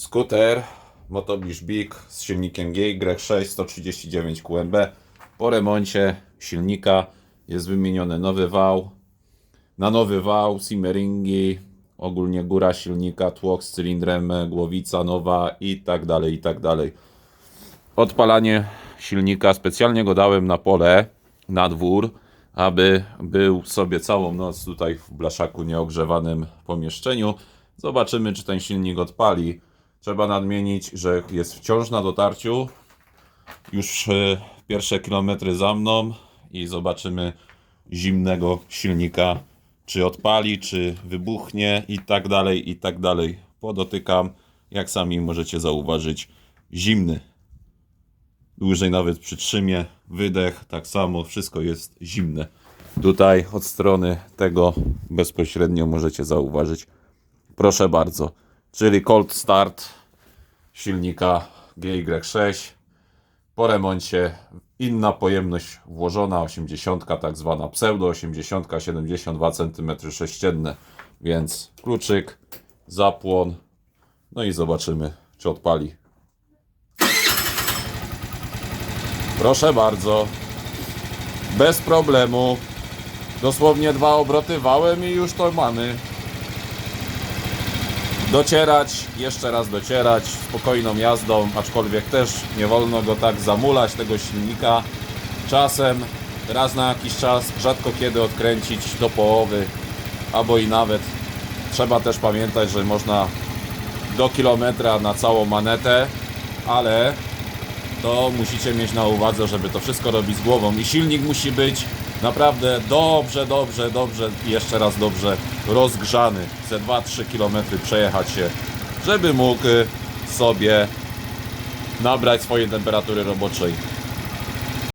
Skuter Motobliż Big z silnikiem GY6 139 QMB. Po remoncie silnika jest wymieniony nowy wał. Na nowy wał, simmeringi, ogólnie góra silnika, tłok z cylindrem, głowica nowa i tak dalej, i tak dalej. Odpalanie silnika, specjalnie go dałem na pole, na dwór, aby był sobie całą noc tutaj w blaszaku nieogrzewanym pomieszczeniu. Zobaczymy, czy ten silnik odpali. Trzeba nadmienić, że jest wciąż na dotarciu. Już e, pierwsze kilometry za mną i zobaczymy zimnego silnika, czy odpali, czy wybuchnie i tak dalej, i tak dalej. Podotykam, jak sami możecie zauważyć, zimny. Dłużej nawet przytrzymie, wydech, tak samo, wszystko jest zimne. Tutaj od strony tego bezpośrednio możecie zauważyć. Proszę bardzo, czyli cold start silnika GY6. Po remoncie inna pojemność włożona, 80, tak zwana pseudo 80, 72 cm sześcienne. Więc kluczyk, zapłon, no i zobaczymy, czy odpali. Proszę bardzo, bez problemu. Dosłownie dwa obroty wałem i już to mamy. Docierać, jeszcze raz docierać spokojną jazdą, aczkolwiek też nie wolno go tak zamulać, tego silnika. Czasem, raz na jakiś czas, rzadko kiedy odkręcić do połowy, albo i nawet. Trzeba też pamiętać, że można do kilometra na całą manetę, ale to musicie mieć na uwadze, żeby to wszystko robić z głową i silnik musi być naprawdę dobrze, dobrze, dobrze i jeszcze raz dobrze rozgrzany. Ze 2-3 km przejechać się, żeby mógł y, sobie nabrać swojej temperatury roboczej.